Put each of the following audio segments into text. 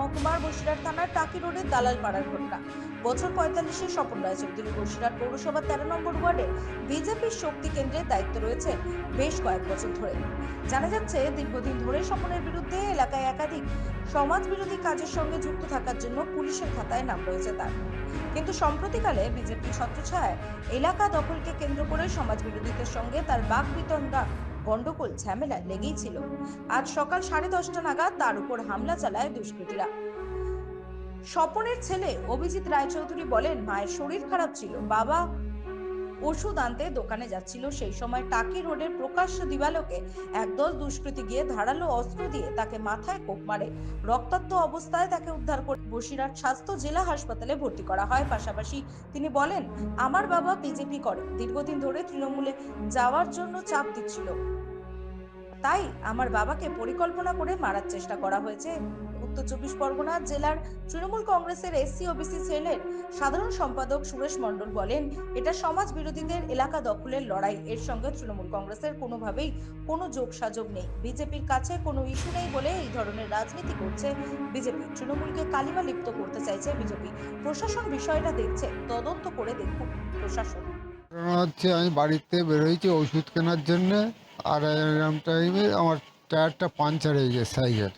মহকুমার বসিরহাট থানার টাকি রোডের দালাল পাড়ার ঘটনা। বছর পঁয়তাল্লিশে স্বপন রায়চৌধুরী বসিরহাট পৌরসভা তেরো নম্বর ওয়ার্ডে বিজেপির শক্তি কেন্দ্রের দায়িত্ব রয়েছে বেশ কয়েক বছর ধরে। জানা যাচ্ছে, দীর্ঘদিন ধরে স্বপনের বিরুদ্ধে এলাকায় একাধিক সমাজ বিরোধী কাজের সঙ্গে যুক্ত থাকার জন্য পুলিশের খাতায় নাম রয়েছে তার। কিন্তু সম্প্রতিকালে বিজেপি ছত্রছায়ায় এলাকা দখলকে কেন্দ্র করে সমাজ বিরোধীদের সঙ্গে তার বাক বিতণ্ডা গন্ডগোল, ঝামেলা লেগেই ছিল। আজ সকাল সাড়ে দশটা নাগাদ তার উপর হামলা চালায় দুষ্কৃতীরা। স্বপনের ছেলে অভিজিৎ রায়চৌধুরী বলেন, মায়ের শরীর খারাপ ছিল। বাবা ওষুধ আনতে দোকানে যাচ্ছিল। সেই সময় টাকি রোডের প্রকাশ্য দিবালোকে একদল দুষ্কৃতী গিয়ে ধারালো অস্ত্র দিয়ে তাকে মাথায় কোপ মারে। রক্তাক্ত অবস্থায় তাকে উদ্ধার করে বসিরহাট স্বাস্থ্য জেলা হাসপাতালে ভর্তি করা হয়। পাশাপাশি তিনি বলেন, আমার বাবা বিজেপি করে। দীর্ঘদিন ধরে তৃণমূলে যাওয়ার জন্য চাপ দিচ্ছিল। তাই আমার বাবাকে পরিকল্পনা করে মারার চেষ্টা করা হয়েছে। উত্তর চব্বিশ পরগনা জেলার তৃণমূল কংগ্রেসের এসসি ওবিসি সেলের সাধারণ সম্পাদক সুরেশ মণ্ডল বলেন, এটা সমাজ বিরোধীদের এলাকা দখলের লড়াই। এর সঙ্গে তৃণমূল কংগ্রেসের কোনোভাবেই কোনো যোগসাযোগ নেই। বিজেপির কাছে কোনো ইস্যু নেই বলে এই ধরনের রাজনীতি করছে বিজেপি। তৃণমূলকে কালিমা লিপ্ত করতে চাইছে বিজেপি। প্রশাসন বিষয়টা দেখছে, তদন্ত করে দেখুন প্রশাসন। হচ্ছে আমি বাড়িতে বেরোয়েছি ওষুধ কেনার জন্য। আর এরকম টাইমে আমার টায়ারটা পাঞ্চার হয়ে গেছে সাইকেল।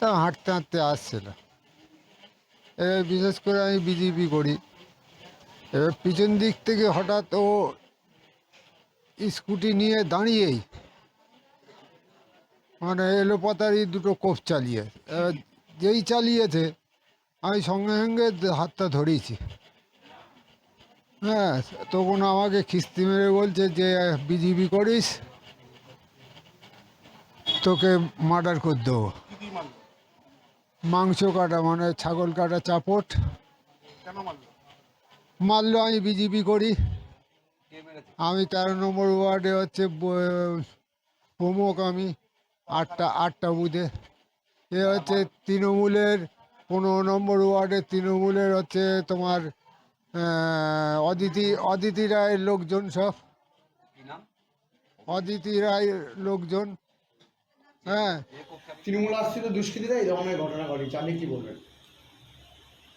তা হাঁটতে হাঁটতে আসছিল। এবার বিশেষ করে আমি বিজেপি করি। এবার পিছন দিক থেকে হঠাৎ ও স্কুটি নিয়ে দাঁড়িয়েই মানে এলোপাতারি দুটো কোপ চালিয়ে এবার যেই চালিয়েছে, আমি সঙ্গে সঙ্গে হাতটা ধরিয়েছি হ্যাঁ তখন আমাকে খিস্তি মেরে বলছে যে বিজিবি করিস? তোকে মার্ডার করে দেবো। মাংস কাটা মানে ছাগল কাটা চাপট। মারলো আমি বিজিবি করি। আমি তেরো নম্বর ওয়ার্ডে হচ্ছে প্রমুখ আমি আটটা আটটা বুথে। এ হচ্ছে তৃণমূলের পনেরো নম্বর ওয়ার্ডে তৃণমূলের হচ্ছে তোমার অদিতি অদিতি রায়ের লোকজন সব। অদিতি রায়ের লোকজন। হ্যাঁ। তৃণমূল আসছিল দুষ্কৃতীরা, এই ধরনের ঘটনা ঘটেছে। আপনি কি বলবেন?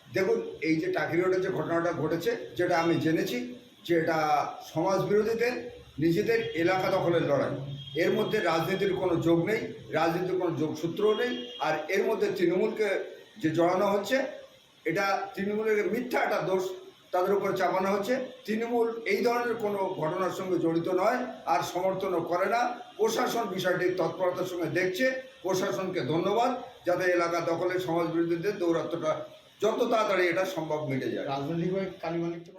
দেখুন, এই যে টাকি রোডের যে ঘটনাটা ঘটেছে, যেটা আমি জেনেছি, যে এটা সমাজ বিরোধীদের নিজেদের এলাকা দখলের লড়াই। এর মধ্যে রাজনীতির কোনো যোগ নেই, রাজনীতির কোনো যোগসূত্রও নেই, আর এর মধ্যে তৃণমূলকে যে জড়ানো হচ্ছে, এটা তৃণমূলের মিথ্যা একটা দোষ তাদের উপর চাপানো হচ্ছে। তৃণমূল এই ধরনের কোনো ঘটনার সঙ্গে জড়িত নয়, আর সমর্থনও করে না। প্রশাসন বিষয়টি তৎপরতার সঙ্গে দেখছে। প্রশাসনকে ধন্যবাদ, যাতে এলাকা দখলে সমাজ বিরোধীদের দৌরাত্মটা যত তাড়াতাড়ি এটা সম্ভব মিটে যায়। রাজনৈতিকভাবে কালিমালিপ্ত